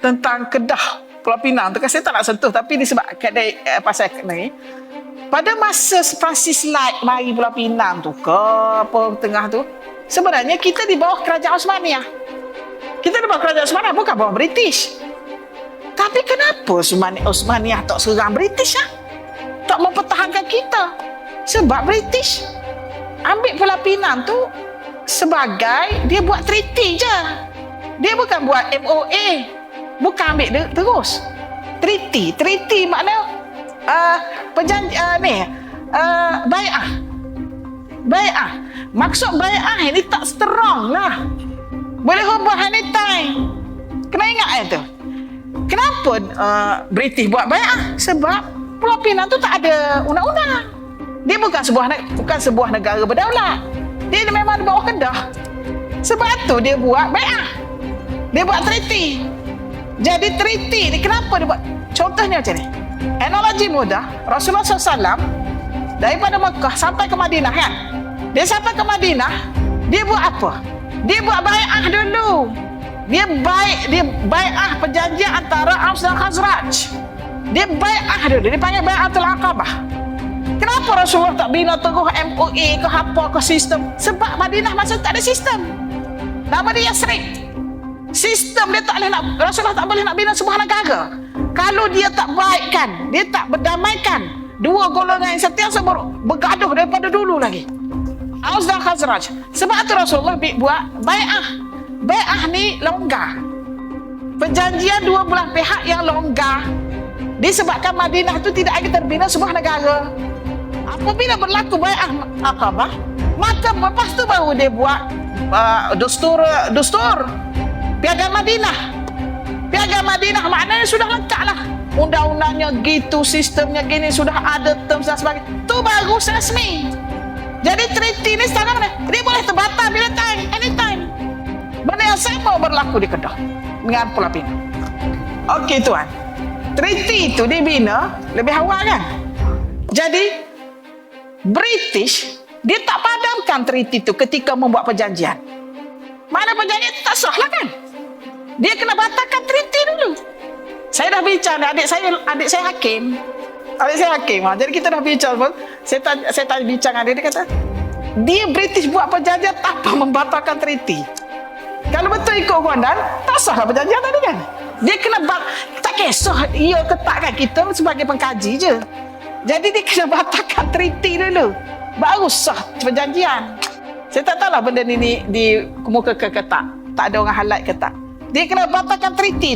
tentang Kedah Pulau Pinang tu kan saya tak nak sentuh tapi disebab kedai eh, pasal ni pada masa Francis Light mari Pulau Pinang tu ke apa tengah tu sebenarnya kita di bawah kerajaan Osmania. Kita di bawah kerajaan Osmania bukan bawah British. Tapi kenapa Osmania, Osmania tak serang British ah? tak mempertahankan kita. Sebab British ambil Pulau Pinang tu sebagai dia buat treaty je. Dia bukan buat MOA bukan ambil dia terus. Treaty treaty makna uh, perjanji uh, ni uh, bai'ah. Bai'ah. Maksud bai'ah ini tak strong lah. Boleh ubah anytime kena ingat eh tu. Kenapa uh, British buat bai'ah? Sebab Pulau Pinang tu tak ada undang-undang. Dia bukan sebuah bukan sebuah negara berdaulat. Dia memang di bawah kedah. Sebab tu dia buat bai'ah. Dia buat treaty jadi treaty ni kenapa dia buat? Contohnya macam ni. Analogi mudah. Rasulullah SAW daripada Mekah sampai ke Madinah kan? Dia sampai ke Madinah dia buat apa? Dia buat bai'ah dulu. Dia baik dia bai'ah perjanjian antara Aus dan Khazraj. Dia bai'ah dulu. Dia panggil bai'atul Aqabah. Kenapa Rasulullah tak bina teguh MOA ke apa ke sistem? Sebab Madinah masa tak ada sistem. Nama dia Yasrib sistem dia tak boleh nak Rasulullah tak boleh nak bina sebuah negara. Kalau dia tak baikkan dia tak berdamaikan dua golongan yang sentiasa ber, bergaduh daripada dulu lagi. Aus dan Khazraj. Sebab tu Rasulullah buat bai'ah. Bai'ah ni longgar. Perjanjian dua belah pihak yang longgar disebabkan Madinah itu tidak lagi terbina sebuah negara. Apabila berlaku bai'ah Aqabah maka lepas tu baru dia buat uh, dustur dustur Piagam Madinah. Piagam Madinah maknanya sudah lengkap lah. Undang-undangnya gitu, sistemnya gini, sudah ada terms dan sebagainya. Itu baru resmi. Jadi treaty ni sekarang mana? Dia boleh terbatal bila time, anytime. Benda yang sama berlaku di Kedah dengan Pulau Pinang. Okey tuan. Treaty itu dibina lebih awal kan? Jadi British dia tak padamkan treaty itu ketika membuat perjanjian. Mana perjanjian tak sah lah kan? Dia kena batalkan treaty dulu. Saya dah bincang adik saya adik saya hakim. Adik saya hakim. Ha. Jadi kita dah bincang pun. Saya tanya, saya tanya bincang adik dia kata dia British buat perjanjian tanpa membatalkan treaty. Kalau betul ikut kuandan, tak sah lah perjanjian tadi kan. Dia kena bat, tak kisah ia ke tak kan kita sebagai pengkaji je. Jadi dia kena batalkan treaty dulu. Baru sah perjanjian. Saya tak tahu lah benda ni, ni di ke, tak. Tak ada orang highlight ke tak. Dia kena batalkan treaty